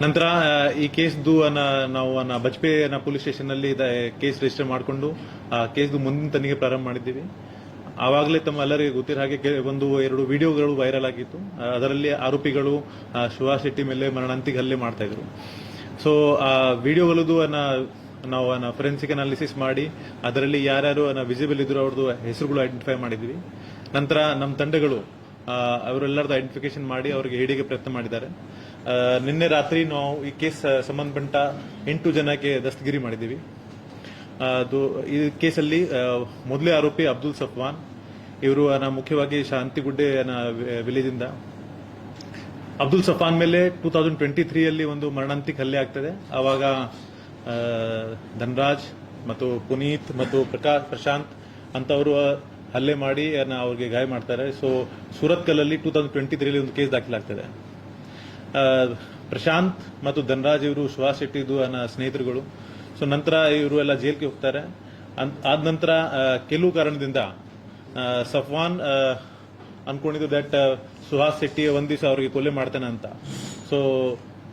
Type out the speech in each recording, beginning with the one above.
ನಂತರ ಈ ಕೇಸ್ದು ನಾವು ಅನ್ನ ಬಜ್ಪೆ ಅನ್ನ ಪೊಲೀಸ್ ಸ್ಟೇಷನ್ನಲ್ಲಿ ಕೇಸ್ ರಿಜಿಸ್ಟರ್ ಮಾಡಿಕೊಂಡು, ಆ ಕೇಸ್ದು ಮುಂದಿನ ತನಿಖೆ ಪ್ರಾರಂಭ ಮಾಡಿದ್ದೀವಿ. ಆವಾಗಲೇ ತಮ್ಮ ಎಲ್ಲರಿಗೆ ಗೊತ್ತಿರೋ ಹಾಗೆ ಒಂದು, ಎರಡು ವಿಡಿಯೋಗಳು ವೈರಲ್ ಆಗಿತ್ತು. ಅದರಲ್ಲಿ ಆರೋಪಿಗಳು ಶಿವಾ ಶೆಟ್ಟಿ ಮೇಲೆ ಮರಣಾಂತಿಕ ಹಲ್ಲೆ ಮಾಡ್ತಾ ಇದ್ರು. ಸೊ ಆ, ವಿಡಿಯೋಗಳದ್ದು ನಾವು ಫೊರೆನ್ಸಿಕ್ ಅನಾಲಿಸಿಸ್ ಮಾಡಿ, ಅದರಲ್ಲಿ ಯಾರ್ಯಾರು ವಿಸಿಬಲ್ ಇದ್ರು ಅವ್ರದ್ದು ಹೆಸರುಗಳು ಐಡೆಂಟಿಫೈ ಮಾಡಿದ್ವಿ. ನಂತರ ನಮ್ಮ ತಂಡಗಳು ಅವರೆಲ್ಲರದ್ದು ಐಡೆಂಟಿಫಿಕೇಶನ್ ಮಾಡಿ ಅವರಿಗೆ ಹಿಡಿಗೆ ಪ್ರಯತ್ನ ಮಾಡಿದ್ದಾರೆ. ನಿನ್ನೆ ರಾತ್ರಿ ನಾವು ಈ ಕೇಸ್ ಸಂಬಂಧಪಟ್ಟ ಎಂಟು ಜನಕ್ಕೆ ದಸ್ತಗಿರಿ ಮಾಡಿದ್ದೀವಿ. ಅದು, ಈ ಕೇಸಲ್ಲಿ ಮೊದಲೇ ಆರೋಪಿ ಅಬ್ದುಲ್ ಸಫ್ವಾನ್, ಇವರು ಮುಖ್ಯವಾಗಿ ಶಾಂತಿಗುಡ್ಡೆ ಇಂದ ಅಬ್ದುಲ್ ಸಫಾನ್ ಮೇಲೆ ಟೂ ತೌಸಂಡ್ ಟ್ವೆಂಟಿ ತ್ರೀಯಲ್ಲಿ ಒಂದು ಮರಣಾಂತಿಕ ಹಲ್ಲೆ ಆಗ್ತದೆ. ಆವಾಗ ಧನರಾಜ್ ಮತ್ತು ಪುನೀತ್ ಮತ್ತು ಪ್ರಕಾಶ್ ಪ್ರಶಾಂತ್ ಅಂತವರು ಹಲ್ಲೆ ಮಾಡಿ ಅವ್ರಿಗೆ ಗಾಯ ಮಾಡ್ತಾರೆ. ಸೊ ಸೂರತ್ ಕಲ್ಲಲ್ಲಿ ಟೂ ತೌಸಂಡ್ ಟ್ವೆಂಟಿ ತ್ರೀಲಿ ಒಂದು ಕೇಸ್ ದಾಖಲಾಗ್ತದೆ. ಪ್ರಶಾಂತ್ ಮತ್ತು ಧನರಾಜ್ ಇವರು ಸುಹಾಸ್ ಶೆಟ್ಟಿದು ನನ್ನ ಸ್ನೇಹಿತರುಗಳು. ಸೊ ನಂತರ ಇವರು ಎಲ್ಲ ಜೈಲ್ಗೆ ಹೋಗ್ತಾರೆ. ಆದ ನಂತರ ಕೆಲವು ಕಾರಣದಿಂದ ಸಫ್ವಾನ್ ಅನ್ಕೊಂಡಿದ್ದು ದಟ್ ಸುಹಾಸ್ ಶೆಟ್ಟಿ ಒಂದ್ ದಿವಸ ಅವ್ರಿಗೆ ಕೊಲೆ ಮಾಡ್ತಾನೆ ಅಂತ. ಸೊ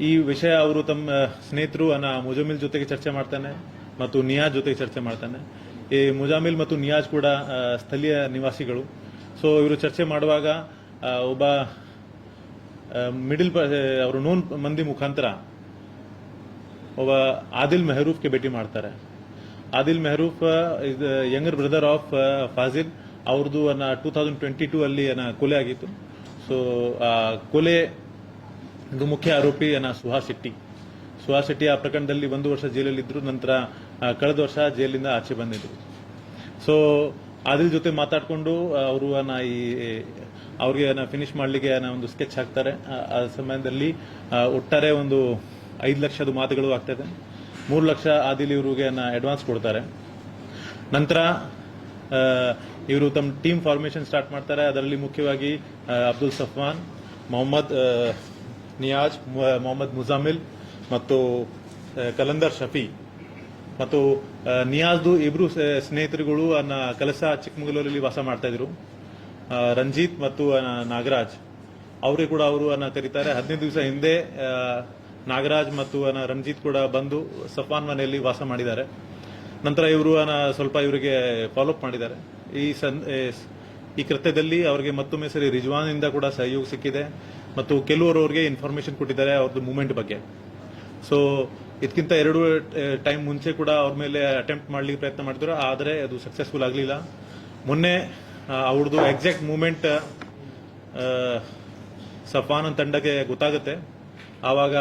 ಈ ವಿಷಯ ಅವರು ತಮ್ಮ ಸ್ನೇಹಿತರು ಅನ್ನ ಮುಜಾಮಿಲ್ ಜೊತೆಗೆ ಚರ್ಚೆ ಮಾಡ್ತಾನೆ ಮತ್ತು ನಿಯಾಜ್ ಜೊತೆಗೆ ಚರ್ಚೆ ಮಾಡ್ತಾನೆ. ಈ ಮುಜಾಮಿಲ್ ಮತ್ತು ನಿಯಾಜ್ ಕೂಡ ಸ್ಥಳೀಯ ನಿವಾಸಿಗಳು. ಸೊ ಇವರು ಚರ್ಚೆ ಮಾಡುವಾಗ ಒಬ್ಬ ಮಿಡಿಲ್ ಅವರು ನೂನ್ ಮಂದಿ ಮುಖಾಂತರ ಒಬ್ಬ ಆದಿಲ್ ಮೆಹರೂಫ್ಗೆ ಭೇಟಿ ಮಾಡ್ತಾರೆ. Adil Mehroof younger brother of Fazil ಅವ್ರದ್ದು ಟೂ ತೌಸಂಡ್ ಟ್ವೆಂಟಿ ಟೂ ಅಲ್ಲಿ ಕೊಲೆ ಆಗಿತ್ತು. ಸೊ ಆ ಕೊಲೆ ಮುಖ್ಯ ಆರೋಪಿ ಸುಹಾಸ್ ಶೆಟ್ಟಿ. ಸುಹಾಸ್ ಶೆಟ್ಟಿ ಆ ಪ್ರಕರಣದಲ್ಲಿ ಒಂದು ವರ್ಷ ಜೈಲಲ್ಲಿದ್ದರು ನಂತರ ಕಳೆದ ವರ್ಷ ಜೈಲಿಂದ ಆಚೆ ಬಂದಿದ್ರು. ಸೊ ಆದಿಲ್ ಜೊತೆ ಮಾತಾಡ್ಕೊಂಡು ಅವರು ಈ ಅವ್ರಿಗೆ ಫಿನಿಶ್ ಮಾಡ್ಲಿಕ್ಕೆ ಒಂದು ಸ್ಕೆಚ್ ಹಾಕ್ತಾರೆ. ಆ- ಸಮಯದಲ್ಲಿ ಒಟ್ಟಾರೆ ಒಂದು ಐದು ಲಕ್ಷದ ಮಾತುಗಳು ಆಗ್ತದೆ. ಮೂರು ಲಕ್ಷ ಆದಿಲ್ ಇವ್ರಿಗೆ ಅಡ್ವಾನ್ಸ್ ಕೊಡ್ತಾರೆ. ನಂತರ ಇವರು ತಮ್ಮ ಟೀಮ್ ಫಾರ್ಮೇಶನ್ ಸ್ಟಾರ್ಟ್ ಮಾಡ್ತಾರೆ. ಅದರಲ್ಲಿ ಮುಖ್ಯವಾಗಿ ಅಬ್ದುಲ್ ಸಫ್ವಾನ್, ಮೊಹಮ್ಮದ್ ನಿಯಾಜ್ ಮೊಹಮ್ಮದ್ ಮುಜಾಮಿಲ್ ಮತ್ತು ಕಲಂದರ್ ಶಫಿ. ಮತ್ತು ನಿಯಾಜ್ದು ಇಬ್ರು ಸ್ನೇಹಿತರುಗಳು ನನ್ನ ಕೆಲಸ ಚಿಕ್ಕಮಗಳೂರಲ್ಲಿ ವಾಸ ಮಾಡ್ತಾ ಇದ್ರು. ರಂಜಿತ್ ಮತ್ತು ನಾಗರಾಜ್. ಅವರಿಗೆ ಕೂಡ ಅವರು ಅನ್ನ ಕರೀತಾರೆ. ಹದಿನೈದು ದಿವಸ ಹಿಂದೆ ನಾಗರಾಜ್ ಮತ್ತು ರಂಜಿತ್ ಕೂಡ ಬಂದು ಸಫಾನ್ ಮನೆಯಲ್ಲಿ ವಾಸ ಮಾಡಿದ್ದಾರೆ. ನಂತರ ಇವರು ಸ್ವಲ್ಪ ಇವರಿಗೆ ಫಾಲೋಅಪ್ ಮಾಡಿದ್ದಾರೆ. ಈ ಸನ್ ಈ ಕೃತ್ಯದಲ್ಲಿ ಅವರಿಗೆ ಮತ್ತೊಮ್ಮೆ ಸರಿ ರಿಜ್ವಾನ್ ಇಂದ ಕೂಡ ಸಹಯೋಗ ಸಿಕ್ಕಿದೆ. ಮತ್ತು ಕೆಲವರು ಅವರಿಗೆ ಇನ್ಫಾರ್ಮೇಶನ್ ಕೊಟ್ಟಿದ್ದಾರೆ ಅವ್ರದ್ದು ಮೂವ್ಮೆಂಟ್ ಬಗ್ಗೆ. ಸೊ ಇದಕ್ಕಿಂತ ಎರಡು ಟೈಮ್ ಮುಂಚೆ ಕೂಡ ಅವ್ರ ಮೇಲೆ ಅಟೆಂಪ್ಟ್ ಮಾಡ್ಲಿಕ್ಕೆ ಪ್ರಯತ್ನ ಮಾಡಿದ್ರು ಆದರೆ ಅದು ಸಕ್ಸಸ್ಫುಲ್ ಆಗಲಿಲ್ಲ. ಮೊನ್ನೆ ಅವ್ರದ್ದು ಎಕ್ಸಾಕ್ಟ್ ಮೂಮೆಂಟ್ ಸಫಾನ್ ತಂಡಕ್ಕೆ ಗೊತ್ತಾಗುತ್ತೆ. ಆವಾಗ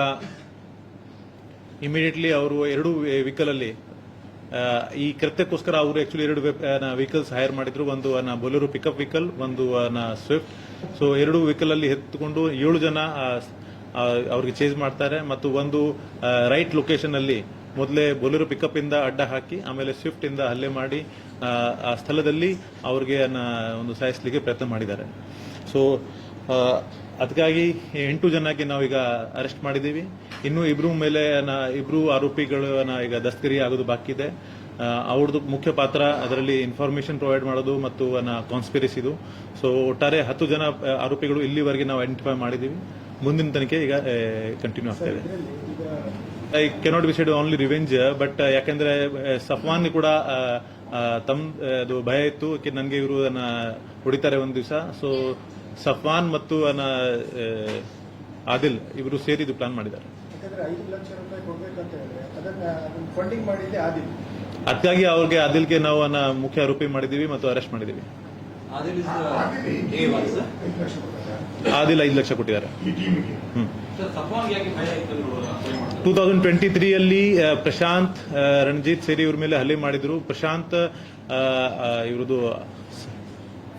ಇಮಿಡಿಯೇಟ್ಲಿ ಅವರು ಎರಡು ವೆಹಿಕಲ್ ಅಲ್ಲಿ ಈ ಕೃತ್ಯಕ್ಕೋಸ್ಕರ ಅವರು ಆಕ್ಚುಲಿ ಎರಡು ವೆಹಿಕಲ್ಸ್ ಹೈರ್ ಮಾಡಿದ್ರು. ಒಂದು ಬೊಲೆರೋ ಪಿಕಪ್ ವೆಹಿಕಲ್ ಒಂದು ಸ್ವಿಫ್ಟ್ ಸೊ ಎರಡು ವೆಹಿಕಲ್ ಅಲ್ಲಿ ಎತ್ತುಕೊಂಡು ಏಳು ಜನ ಅವ್ರಿಗೆ ಚೇಂಜ್ ಮಾಡ್ತಾರೆ ಮತ್ತು ಒಂದು ರೈಟ್ ಲೊಕೇಶನ್ ಅಲ್ಲಿ ಮೊದಲೇ ಬೊಲೆರೋ ಪಿಕಪ್ ಇಂದ ಅಡ್ಡ ಹಾಕಿ ಆಮೇಲೆ ಸ್ವಿಫ್ಟ್ ಇಂದ ಹಲ್ಲೆ ಮಾಡಿ ಆ, ಸ್ಥಳದಲ್ಲಿ ಅವ್ರಿಗೆ ಒಂದು ಸಾಯಿಸ್ಲಿಕ್ಕೆ ಪ್ರಯತ್ನ ಮಾಡಿದ್ದಾರೆ. ಸೊ ಅದಕ್ಕಾಗಿ ಎಂಟು ಜನಕ್ಕೆ ನಾವೀಗ ಅರೆಸ್ಟ್ ಮಾಡಿದ್ದೀವಿ. ಇನ್ನು ಇಬ್ರು ಮೇಲೆ ಇಬ್ರು ಆರೋಪಿಗಳನ್ನ ಈಗ ದಸ್ತಗಿರಿ ಆಗೋದು ಬಾಕಿ ಇದೆ. ಅವ್ರದ್ದು ಮುಖ್ಯ ಪಾತ್ರ ಅದರಲ್ಲಿ ಇನ್ಫಾರ್ಮೇಶನ್ ಪ್ರೊವೈಡ್ ಮಾಡೋದು ಮತ್ತು ಕಾನ್ಸ್ಪಿರಸಿದು ಸೊ ಒಟ್ಟಾರೆ ಹತ್ತು ಜನ ಆರೋಪಿಗಳು ಇಲ್ಲಿವರೆಗೆ ನಾವು ಐಡೆಂಟಿಫೈ ಮಾಡಿದ್ದೀವಿ. ಮುಂದಿನ ತನಿಖೆ ಈಗ ಕಂಟಿನ್ಯೂ ಆಗ್ತಾ ಇದೆ. I cannot decide only revenge but ಯಾಕೆಂದ್ರೆ ಸಫ್ವಾನ್ ಕೂಡ ತಮ್ ಅದು ಭಯ ಇತ್ತು ನನಗೆ ಇವರು ಹೊಡಿತಾರೆ ಒಂದು ದಿವಸ. ಸೊ ಸಫ್ವಾನ್ ಮತ್ತು ಅನ್ನ, ಆ, ಆದಿಲ್ ಇವರು ಸೇರಿ ಇದು ಪ್ಲಾನ್ ಮಾಡಿದ್ದಾರೆ ಅದಕ್ಕಾಗಿ ಅವ್ರಿಗೆ ಆದಿಲ್ಗೆ ನಾವು ಅನ್ನ ಮುಖ್ಯ ಆರೋಪಿ ಮಾಡಿದೀವಿ ಮತ್ತು ಅರೆಸ್ಟ್ ಮಾಡಿದೀವಿ Adil is A1, sir. ಐದು ಲಕ್ಷ ಕೊಡ್ತಾರೆ ಆದಿಲ್ ಐದು ಲಕ್ಷ ಕೊಟ್ಟಿದ್ದಾರೆ ಟೂ ತೌಸಂಡ್ ಟ್ವೆಂಟಿ ತ್ರೀ ಅಲ್ಲಿ ಪ್ರಶಾಂತ್ ರಣಜಿತ್ ಸೇರಿ ಇವ್ರ ಮೇಲೆ ಹಲ್ಲೆ ಮಾಡಿದ್ರು. ಪ್ರಶಾಂತ್ ಇವ್ರದ್ದು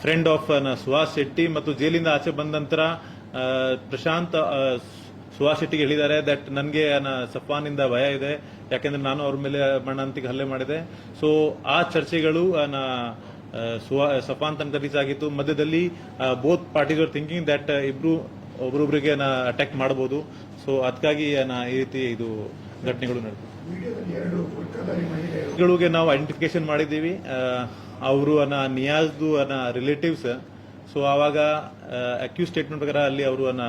ಫ್ರೆಂಡ್ ಆಫ್ ಸುಹಾಸ್ ಶೆಟ್ಟಿ ಮತ್ತು ಜೈಲಿಂದ ಆಚೆ ಬಂದ ನಂತರ ಪ್ರಶಾಂತ್ ಸುಹಾಸ್ ಶೆಟ್ಟಿಗೆ ಹೇಳಿದ್ದಾರೆ ದಟ್ ನನಗೆ ಇಂದ ಭಯ ಇದೆ. ಯಾಕೆಂದ್ರೆ ನಾನು ಅವ್ರ ಮೇಲೆ ಮಣ್ಣಂತಿಗೆ ಹಲ್ಲೆ ಮಾಡಿದೆ. ಸೊ ಆ ಚರ್ಚೆಗಳು ಸಫಾನ್ ತನಕ ರೀಚ್ ಆಗಿತ್ತು. ಮಧ್ಯದಲ್ಲಿ both parties are thinking that ಇಬ್ರು ಒಬ್ರೊಬ್ರಿಗೆ ಅಟ್ಯಾಕ್ ಮಾಡಬಹುದು ಸೊ ಅದಕ್ಕಾಗಿ ಈ ರೀತಿ ಇದು ಘಟನೆಗಳು ನಡೆದಿವೆ. ನಾವು ಐಡೆಂಟಿಫಿಕೇಶನ್ ಮಾಡಿದ್ದೀವಿ. ಅವರು ಅನ್ನ ನಿಯಾಜ್ದು ಅನ್ನ ರಿಲೇಟಿವ್ಸ್ ಸೊ ಆವಾಗ ಅಕ್ಯೂಸ್ ಸ್ಟೇಟ್ಮೆಂಟ್ ಪ್ರಕಾರ ಅಲ್ಲಿ ಅವರು ಅನ್ನ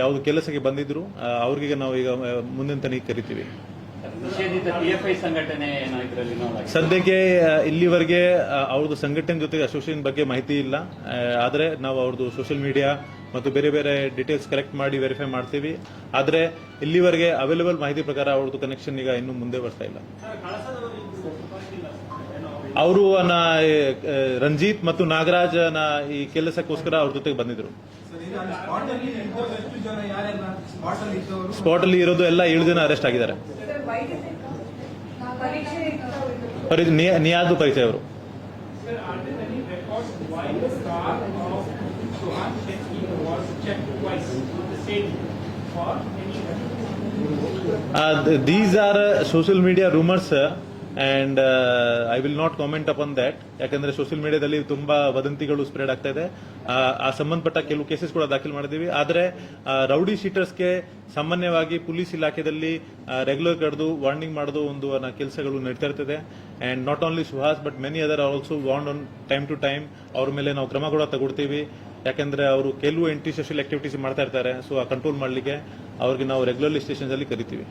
ಯಾವುದು ಕೆಲಸಕ್ಕೆ ಬಂದಿದ್ರು ಅವ್ರಿಗೆ ನಾವು ಈಗ ಮುಂದಿನ ತನಿಖೆ ಕರಿತೀವಿ. ಸದ್ಯಕ್ಕೆ ಇಲ್ಲಿವರೆಗೆ ಅವ್ರದ್ದು ಸಂಘಟನೆ ಜೊತೆಗೆ ಅಸೋಸಿಯೇಷನ್ ಬಗ್ಗೆ ಮಾಹಿತಿ ಇಲ್ಲ. ಆದರೆ ನಾವು ಅವ್ರದ್ದು ಸೋಷಿಯಲ್ ಮೀಡಿಯಾ ಮತ್ತು ಬೇರೆ ಬೇರೆ ಡೀಟೇಲ್ಸ್ ಕಲೆಕ್ಟ್ ಮಾಡಿ ವೆರಿಫೈ ಮಾಡ್ತೀವಿ. ಆದರೆ ಇಲ್ಲಿವರೆಗೆ ಅವೈಲೇಬಲ್ ಮಾಹಿತಿ ಪ್ರಕಾರ ಅವ್ರದ್ದು ಕನೆಕ್ಷನ್ ಈಗ ಇನ್ನು ಮುಂದೆ ಬರ್ತಾ ಇಲ್ಲ. ಅವರು ರಂಜಿತ್ ಮತ್ತು ನಾಗರಾಜನ ಈ ಕೆಲಸಕ್ಕೋಸ್ಕರ ಅವ್ರ ಜೊತೆಗೆ ಬಂದಿದ್ರು. ಸ್ಪಾಟ್ ಅಲ್ಲಿ ಇರೋದು ಎಲ್ಲ ಏಳು ಜನ ಅರೆಸ್ಟ್ ಆಗಿದ್ದಾರೆ. ಸರ್ ವೈಟ್ ಪರೀಕ್ಷೆ ಇತ್ತು ಪರಿ- ನಿಯಾ- ನಿಯಾದು ಪರಿಚಯ ಅವರು these are social media rumours and I will not comment upon that ಯಾಕಂದ್ರೆ ಸೋಷಿಯಲ್ ಮೀಡಿಯಾದಲ್ಲಿ ತುಂಬಾ ವದಂತಿಗಳು ಸ್ಪ್ರೆಡ್ ಆಗ್ತಾ ಇದೆ. ಆ, ಸಂಬಂಧಪಟ್ಟ ಕೆಲವು ಕೇಸಸ್ ಕೂಡ ದಾಖಲು ಮಾಡಿದೀವಿ ಆದರೆ ರೌಡಿ ಶೀಟರ್ಸ್ಗೆ ಸಾಮಾನ್ಯವಾಗಿ ಪೊಲೀಸ್ ಇಲಾಖೆಯಲ್ಲಿ ರೆಗ್ಯುಲರ್ ಕರೆದು ವಾರ್ನಿಂಗ್ ಮಾಡೋದು ಒಂದು ಕೆಲಸಗಳು ನಡೀತಾ ಇರ್ತದೆ. And not only Suhas but many other also warn on time to time ಅವ್ರ ಮೇಲೆ ನಾವು ಕ್ರಮ ಕೂಡ ತಗೊಳ್ತೀವಿ. ಯಾಕಂದ್ರೆ ಅವರು ಕೆಲವು ಎಂಟಿ ಸೋಷಿಯಲ್ ಆಕ್ಟಿವಿಟೀಸ್ ಮಾಡ್ತಾ ಇರ್ತಾರೆ. ಸೊ ಆ ಕಂಟ್ರೋಲ್ ಮಾಡ್ಲಿಕ್ಕೆ. ಅವ್ರಿಗೆ ನಾವು ರೆಗ್ಯುಲರ್ಲಿ ಸ್ಟೇಷನ್ಸ್ ಅಲ್ಲಿ ಕರಿತೀವಿ.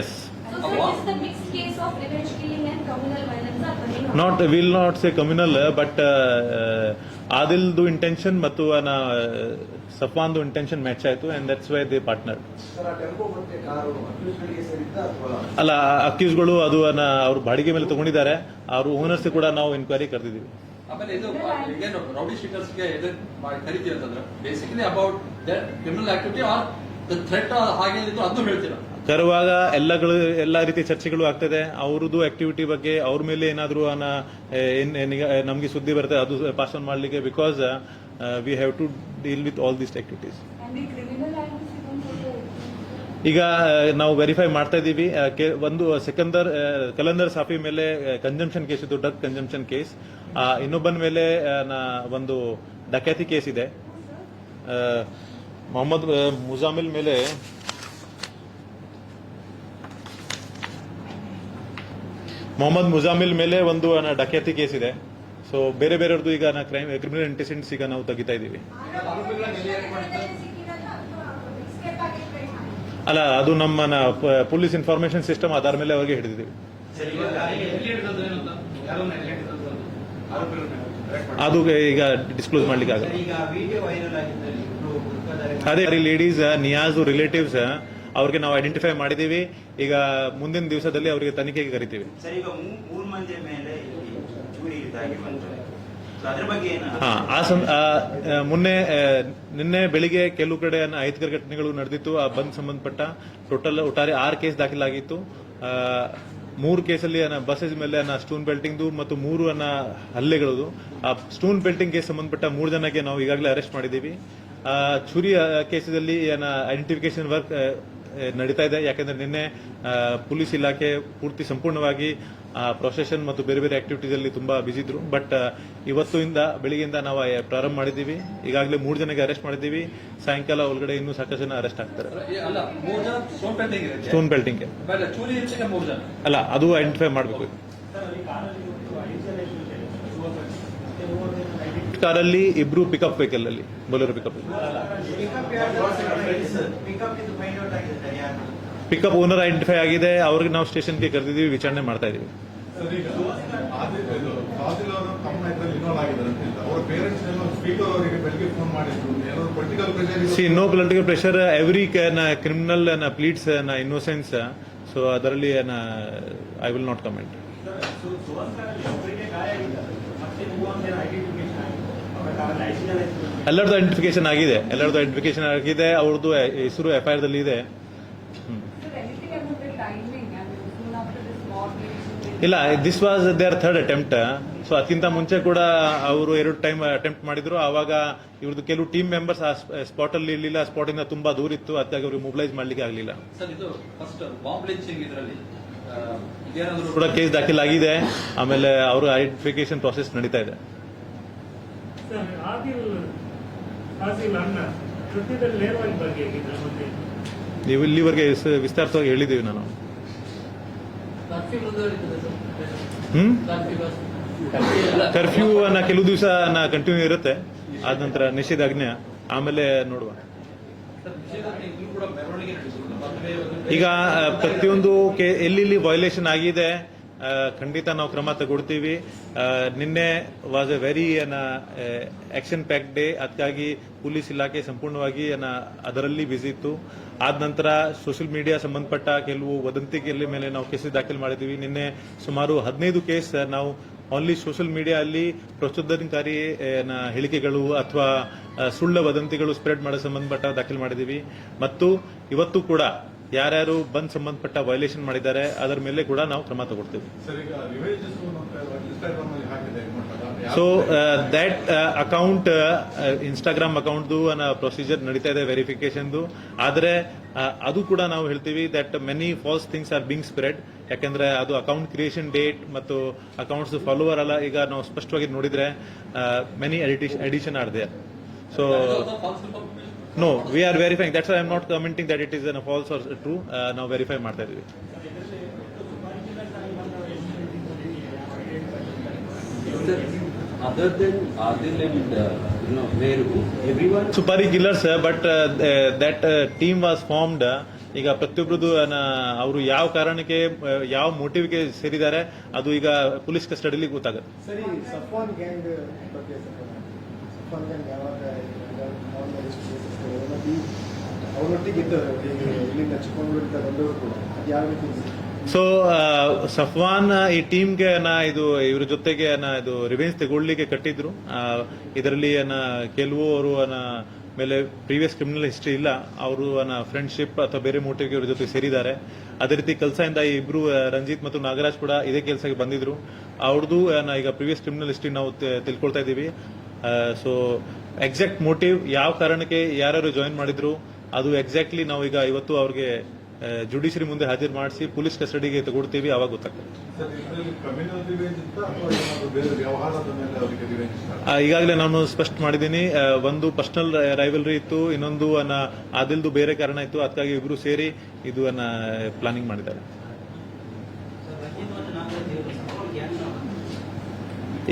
Yes. Not will not say communal but ಆದಿಲ್ದು intention ಮತ್ತು ಸಫಾನ್ದು ಇಂಟೆನ್ಷನ್ ಮ್ಯಾಚ್ ಆಯಿತು and that's why they partner ಅಲ್ಲ ಅಕ್ಯೂಸ್ಗಳು ಅದು ಅವ್ರ ಬಾಡಿಗೆ ಮೇಲೆ ತಗೊಂಡಿದ್ದಾರೆ ಅವ್ರ ಓನರ್ಸ್ ಕೂಡ ನಾವು ಎನ್ಕ್ವೈರಿ ಕರೆದಿದ್ದೀವಿ ಆಮೇಲೆ ಇದು ಏನು ರೌಡಿ ಶೀಟರ್ಸ್ಗೆ ಇದು ಕರಿತೀವಿ ಅಂತಂದ್ರೆ basically about the criminal activity or the threat ಹಾಗೇನಿದ್ರು ಅದು ಹೇಳ್ತೀರಾ? ಕರುವಾಗ ಎಲ್ಲಗಳು ಎಲ್ಲ ರೀತಿ ಚರ್ಚೆಗಳು ಆಗ್ತದೆ. ಅವ್ರದ್ದು ಆಕ್ಟಿವಿಟಿ ಬಗ್ಗೆ ಅವ್ರ ಮೇಲೆ ಏನಾದರೂ ನಮಗೆ ಸುದ್ದಿ ಬರುತ್ತೆ ಅದು ಪಾಸ್ ಆನ್ ಮಾಡಲಿಕ್ಕೆ because we have to deal with all these activities ಈಗ ನಾವು ವೆರಿಫೈ ಮಾಡ್ತಾ ಇದ್ದೀವಿ. ಒಂದು ಸೆಕೆಂದರ್ ಕಲಂದರ್ ಸಾಫಿ ಮೇಲೆ ಕನ್ಸಂಪ್ಷನ್ ಕೇಸ್ ಇದು ಡ್ರಗ್ ಕನ್ಸಂಪ್ಷನ್ ಕೇಸ್ ಇನ್ನೊಬ್ಬನ ಮೇಲೆ ಒಂದು ಡಕ್ಯಾತಿ ಕೇಸ್ ಇದೆ. ಮೊಹಮ್ಮದ್ ಮುಜಾಮಿಲ್ ಮೇಲೆ, ಮೊಹಮ್ಮದ್ ಮುಜಾಮಿಲ್ ಮೇಲೆ ಒಂದು ಡಕ್ಯಾತಿ ಕೇಸ್ ಇದೆ. ಸೊ ಬೇರೆ ಬೇರೆಯವ್ರದ್ದು ಈಗ ಕ್ರೈಮ್ ಕ್ರಿಮಿನಲ್ ಇಂಟೆಸಿಡೆಂಟ್ಸ್ ಈಗ ನಾವು ತೆಗಿತಾ ಇದ್ದೀವಿ. ಅಲ್ಲ ಅದು ನಮ್ಮ ಪೊಲೀಸ್ ಇನ್ಫಾರ್ಮೇಶನ್ ಸಿಸ್ಟಮ್ ಆಧಾರ ಮೇಲೆ ಅವರಿಗೆ ಹಿಡಿದಿದ್ದೀವಿ. ಅದು ಈಗ ಡಿಸ್ಕ್ಲೋಸ್ ಮಾಡ್ಲಿಕ್ಕೆ ಆಗಲ್ಲ. ಅದೇ ಲೇಡೀಸ್ ನಿಯಾಜ್ ರಿಲೇಟಿವ್ಸ್ ಅವ್ರಿಗೆ ನಾವು ಐಡೆಂಟಿಫೈ ಮಾಡಿದೀವಿ ಈಗ ಮುಂದಿನ ದಿವಸದಲ್ಲಿ ಅವರಿಗೆ ತನಿಖೆಗೆ ಕರಿತೀವಿ. ಆ ಮೊನ್ನೆ ನಿನ್ನೆ ಬೆಳಿಗ್ಗೆ ಕೆಲವು ಕಡೆ ಅಹಿತಕರ ಘಟನೆಗಳು ನಡೆದಿತ್ತು. ಆ ಬಂದ್ ಸಂಬಂಧಪಟ್ಟ ಟೋಟಲ್ ಒಟ್ಟಾರೆ ಆರು ಕೇಸ್ ದಾಖಲಾಗಿತ್ತು. ಮೂರು ಕೇಸಲ್ಲಿ ಬಸ್ಸಸ್ ಮೇಲೆ ಸ್ಟೂನ್ ಬೆಲ್ಟಿಂಗ್ದು ಮತ್ತು ಮೂರು ಅನ್ನ ಹಲ್ಲೆಗಳದು. ಆ ಸ್ಟೂನ್ ಬೆಲ್ಟಿಂಗ್ ಕೇಸ್ ಸಂಬಂಧಪಟ್ಟ ಮೂರು ಜನಕ್ಕೆ ನಾವು ಈಗಾಗಲೇ ಅರೆಸ್ಟ್ ಮಾಡಿದ್ದೀವಿ. ಚುರಿ ಕೇಸದಲ್ಲಿ ಐಡೆಂಟಿಫಿಕೇಶನ್ ವರ್ಕ್ ನಡೀತಾ ಇದೆ. ಯಾಕಂದ್ರೆ ನಿನ್ನೆ ಪೊಲೀಸ್ ಇಲಾಖೆ ಪೂರ್ತಿ ಸಂಪೂರ್ಣವಾಗಿ ಪ್ರೊಸೆಷನ್ ಮತ್ತು ಬೇರೆ ಬೇರೆ ಆಕ್ಟಿವಿಟೀಸ್ ಅಲ್ಲಿ ತುಂಬಾ ಬಿಜಿ ಇದ್ರು. ಬಟ್ ಇವತ್ತಿಂದ ಬೆಳಿಗ್ಗೆಯಿಂದ ನಾವು ಪ್ರಾರಂಭ ಮಾಡಿದ್ದೀವಿ. ಈಗಾಗಲೇ ಮೂರು ಜನಕ್ಕೆ ಅರೆಸ್ಟ್ ಮಾಡಿದ್ದೀವಿ. ಸಾಯಂಕಾಲ ಒಳಗಡೆ ಇನ್ನೂ ಸಾಕಷ್ಟು ಜನ ಅರೆಸ್ಟ್ ಆಗ್ತಾರೆ. ಏ, ಅಲ್ಲ ಮೂರು ಜನ ಸ್ಟೋನ್ ಬೆಲ್ಟಿಂಗ್ ಬೆಲ್ಟಿಂಗ್ಗೆ ಅಲ್ಲ ಅದು ಐಡೆಂಟಿಫೈ ಮಾಡಬೇಕು. ಕಾರಲ್ಲಿ ಇಬ್ರು ಪಿಕಪ್ ವೆಹಿಕಲ್ ಅಲ್ಲಿ Bolero pickup pickup owner identify ಆಗಿದೆ ಅವ್ರಿಗೆ ನಾವು ಸ್ಟೇಷನ್ಗೆ ಕರೆದಿದ್ದೀವಿ ವಿಚಾರಣೆ ಮಾಡ್ತಾ ಇದೀವಿ. See no political pressure every criminal pleads innocence so ಅದರಲ್ಲಿ ಐ ವಿಲ್ ನಾಟ್ ಕಮೆಂಟ್ ಎಲ್ಲರದ್ದು ಐಡೆಂಟಿಫಿಕೇಶನ್ ಆಗಿದೆ. ಎಲ್ಲರದ್ದು ಐಡೆಂಟಿಫಿಕೇಶನ್ ಆಗಿದೆ. ಅವ್ರದ್ದು ಹೆಸರು ಎಫ್ ಐ ಆರ್ ದಲ್ಲಿ ಇದೆ ಇಲ್ಲ this was their third attempt so ಅದಕ್ಕಿಂತ ಮುಂಚೆ ಕೂಡ ಅವರು ಎರಡು ಟೈಮ್ ಅಟೆಂಪ್ಟ್ ಮಾಡಿದ್ರು. ಆವಾಗ ಇವ್ರದ್ದು ಕೆಲವು ಟೀಮ್ ಮೆಂಬರ್ಸ್ ಆ ಸ್ಪಾಟ್ ಅಲ್ಲಿ ಇರಲಿಲ್ಲ. ಸ್ಪಾಟ್ ಇಂದ ತುಂಬಾ ದೂರ ಇತ್ತು. ಅದಕ್ಕಾಗಿ ಅವ್ರಿಗೆ ಮೊಬಿಲೈಸ್ ಮಾಡ್ಲಿಕ್ಕೆ ಆಗಲಿಲ್ಲ. ಸರ್ ಇದು ಫಸ್ಟ್ ಬಾಂಬ್ ಲಿಂಚಿಂಗ್ ಇದರಲ್ಲಿ ಇದೇನಾದ್ರು ಕೂಡ ಕೇಸ್ ದಾಖಲಾಗಿದೆ. ಆಮೇಲೆ ಅವರು ಐಡೆಂಟಿಫಿಕೇಶನ್ ಪ್ರಾಸೆಸ್ ನಡೀತಾ ಇದೆ. ನೀವು ಇಲ್ಲಿವರೆಗೆ ವಿಸ್ತಾರವಾಗಿ ಹೇಳಿದ್ದೀವಿ ನಾನು. ಹ್ಮ್? ಕರ್ಫ್ಯೂ ಅನ್ನ ಕೆಲವು ದಿವಸ ಕಂಟಿನ್ಯೂ ಇರುತ್ತೆ. ಆದ ನಂತರ ನಿಷೇಧಾಜ್ಞೆ. ಆಮೇಲೆ ನೋಡುವ. ಈಗ ಪ್ರತಿಯೊಂದು ಎಲ್ಲಿ ಎಲ್ಲೆಲ್ಲಿ ವೈಲೇಷನ್ ಆಗಿದೆ ಖಂಡಿತ ನಾವು ಕ್ರಮ ತಗೊಳ್ತೀವಿ. ನಿನ್ನೆ was a very action pack day ಅದಕ್ಕಾಗಿ ಪೊಲೀಸ್ ಇಲಾಖೆ ಸಂಪೂರ್ಣವಾಗಿ, ಏನ, ಅದರಲ್ಲಿ ಬ್ಯುಸಿ ಇತ್ತು. ಆದ ನಂತರ ಸೋಷಿಯಲ್ ಮೀಡಿಯಾ ಸಂಬಂಧಪಟ್ಟ ಕೆಲವು ವದಂತಿಗಳ ಮೇಲೆ ನಾವು ಕೇಸ್ ದಾಖಲು ಮಾಡಿದ್ದೀವಿ ನಿನ್ನೆ ಸುಮಾರು ಹದಿನೈದು ಕೇಸ್ ನಾವು ಓನ್ಲಿ ಸೋಷಿಯಲ್ ಮೀಡಿಯಾ ಅಲ್ಲಿ ಪ್ರಚೋದನಕಾರಿ ಏನ, ಹೇಳಿಕೆಗಳು ಅಥವಾ ಸುಳ್ಳ ವದಂತಿಗಳು ಸ್ಪ್ರೆಡ್ ಮಾಡೋ ಸಂಬಂಧಪಟ್ಟ ದಾಖಲು ಮಾಡಿದ್ದೀವಿ ಮತ್ತು ಇವತ್ತು ಕೂಡ ಯಾರ್ಯಾರು ಬಂದ್ ಸಂಬಂಧಪಟ್ಟ ವೈಲೇಷನ್ ಮಾಡಿದ್ದಾರೆ ಅದರ ಮೇಲೆ ಕೂಡ ನಾವು ಕ್ರಮ ತಗೊಳ್ತೀವಿ. ಸೊ ದಟ್ ಅಕೌಂಟ್ ಇನ್ಸ್ಟಾಗ್ರಾಮ್ ಅಕೌಂಟ್ದು ಪ್ರೊಸೀಜರ್ ನಡೀತಾ ಇದೆ ವೆರಿಫಿಕೇಶನ್ದು ಆದರೆ ಅದು ಕೂಡ ನಾವು ಹೇಳ್ತೀವಿ that many false things are being spread ಯಾಕೆಂದ್ರೆ ಅದು ಅಕೌಂಟ್ ಕ್ರಿಯೇಷನ್ ಡೇಟ್ ಮತ್ತು ಅಕೌಂಟ್ಸ್ ಫಾಲೋವರ್ ಅಲ್ಲ ಈಗ ನಾವು ಸ್ಪಷ್ಟವಾಗಿ ನೋಡಿದ್ರೆ many edition are there so. No we are verifying that's I am not commenting that it is false or true ನಾವು verify ಮಾಡ್ತಾ ಇದೀವಿ. Other than Adil and uh, you know Meru, everyone supari killers but that team was formed ಈಗ ಪ್ರತಿಯೊಬ್ಬರದ್ದು ಅವರು ಯಾವ ಕಾರಣಕ್ಕೆ ಯಾವ ಮೋಟಿವ್ಗೆ ಸೇರಿದ್ದಾರೆ ಅದು ಈಗ ಪೊಲೀಸ್ ಕಸ್ಟಡಿಲಿ ಗೊತ್ತಾಗುತ್ತೆ. ಯಾವಾಗ ಸೊ ಸಫ್ವಾನ್ ಈ ಟೀಮ್ಗೆ ನಾ ಇದು, ಇವ್ರ ಜೊತೆಗೆ ನಾ ಇದು ರಿವೆನ್ಸ್ ತಗೊಳ್ಳಿಕ್ಕೆ ಕಟ್ಟಿದ್ರು. ಇದರಲ್ಲಿ ನ ಕೆಲವು ಅವರು ಮೇಲೆ ಪ್ರೀವಿಯಸ್ ಕ್ರಿಮಿನಲ್ ಹಿಸ್ಟ್ರಿ ಇಲ್ಲ. ಅವರು ಫ್ರೆಂಡ್ಶಿಪ್ ಅಥವಾ ಬೇರೆ ಮೋಟಿವ್ಗೆ ಇವ್ರ ಜೊತೆ ಸೇರಿದ್ದಾರೆ. ಅದೇ ರೀತಿ ಕೆಲಸದಿಂದ ಈ ಇಬ್ರು ರಂಜಿತ್ ಮತ್ತು ನಾಗರಾಜ್ ಕೂಡ ಇದೇ ಕೆಲಸಕ್ಕೆ ಬಂದಿದ್ರು. ಅವ್ರದ್ದು ಈಗ ಪ್ರೀವಿಯಸ್ ಕ್ರಿಮಿನಲ್ ಹಿಸ್ಟ್ರಿ ನಾವು ತಿಳ್ಕೊಳ್ತಾ ಇದ್ದೀವಿ. ಸೊ ಎಕ್ಸಾಕ್ಟ್ ಮೋಟಿವ್ ಯಾವ ಕಾರಣಕ್ಕೆ ಯಾರ್ಯಾರು ಜಾಯಿನ್ ಮಾಡಿದ್ರು ಅದು ಎಕ್ಸಾಕ್ಟ್ಲಿ ನಾವು ಈಗ ಇವತ್ತು ಅವ್ರಿಗೆ ಜುಡಿಷರಿ ಮುಂದೆ ಹಾಜರು ಮಾಡಿಸಿ ಪೊಲೀಸ್ ಕಸ್ಟಡಿಗೆ ತಗೊಳ್ತೀವಿ ಅವಾಗ ಗೊತ್ತಾಗ್ತದೆ. ಈಗಾಗಲೇ ನಾನು ಸ್ಪಷ್ಟ ಮಾಡಿದ್ದೀನಿ ಒಂದು ಪರ್ಸನಲ್ ರೈವಲ್ರಿ ಇತ್ತು ಇನ್ನೊಂದು ಅನ್ನ ಆದಿಲ್ದು ಬೇರೆ ಕಾರಣ ಇತ್ತು ಅದಕ್ಕಾಗಿ ಇಬ್ರು ಸೇರಿ ಇದು ಅನ್ನ ಪ್ಲಾನಿಂಗ್ ಮಾಡಿದ್ದಾರೆ.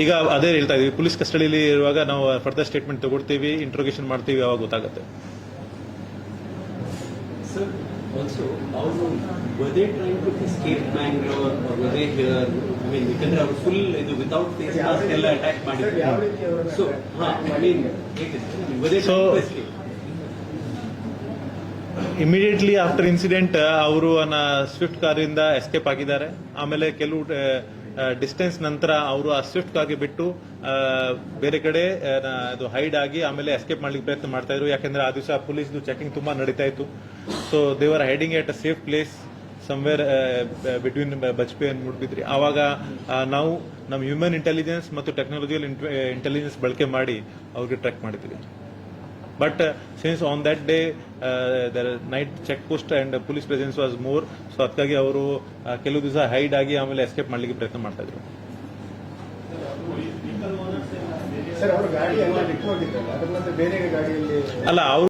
ಈಗ ಅದೇ ಹೇಳ್ತಾ ಇದೀವಿ ಪೊಲೀಸ್ ಕಸ್ಟಡಿಯಲ್ಲಿ ಇರುವಾಗ ನಾವು ಫರ್ದರ್ ಸ್ಟೇಟ್ಮೆಂಟ್ ತಗೊಳ್ತೀವಿ ಇಂಟ್ರೋಗೇಷನ್ ಮಾಡ್ತೀವಿ ಅವಾಗ ಗೊತ್ತಾಗುತ್ತೆ sir also also were they trying to escape Bangalore or were they here? I mean, ಯಾಕಂದ್ರೆ ಅವ್ರು ಫುಲ್ ಇದು ವಿತೌಟ್ ಫೇಸ್ ಮಾಸ್ಕ್ ಎಲ್ಲ ಅಟ್ಯಾಕ್ ಸರ್, ಯಾವ ರೀತಿ ಮಾಡಿದ್ರು ಅವ್ರನ್ನ so I mean? Immediately after incident ಅವರು ಸ್ವಿಫ್ಟ್ ಕಾರಿಂದ ಎಸ್ಕೇಪ್ ಆಗಿದ್ದಾರೆ ಆಮೇಲೆ ಕೆಲವು ಡಿಸ್ಟೆನ್ಸ್ ನಂತರ ಅವರು ಆ ಸ್ವಿಫ್ಟ್ ಆಗಿ ಬಿಟ್ಟು ಬೇರೆ ಕಡೆ ಅದು ಹೈಡ್ ಆಗಿ ಆಮೇಲೆ ಎಸ್ಕೇಪ್ ಮಾಡ್ಲಿಕ್ಕೆ ಪ್ರಯತ್ನ ಮಾಡ್ತಾ ಇದ್ರು. ಯಾಕಂದ್ರೆ ಆ ದಿವಸ ಪೊಲೀಸ್ದು ಚೆಕಿಂಗ್ ತುಂಬಾ ನಡೀತಾ ಇತ್ತು. So they were hiding at a safe place somewhere between Bajpe and Moodbidri ಆವಾಗ ನಾವು ನಮ್ಮ ಹ್ಯೂಮನ್ ಇಂಟೆಲಿಜೆನ್ಸ್ ಮತ್ತು ಟೆಕ್ನಾಲಜಿಯಲ್ ಇಂಟೆಲಿಜೆನ್ಸ್ ಬಳಕೆ ಮಾಡಿ ಅವ್ರಿಗೆ ಟ್ರ್ಯಾಕ್ ಮಾಡಿದ್ವಿ. But since on that day there night check post and police presence was more so ಅದಕ್ಕಾಗಿ ಅವರು ಕೆಲವು ದಿವಸ ಹೈಡ್ ಆಗಿ ಆಮೇಲೆ ಎಸ್ಕೇಪ್ ಮಾಡ್ಲಿಕ್ಕೆ ಪ್ರಯತ್ನ ಮಾಡ್ತಾ ಇದ್ರು. ಅಲ್ಲ ಅವ್ರು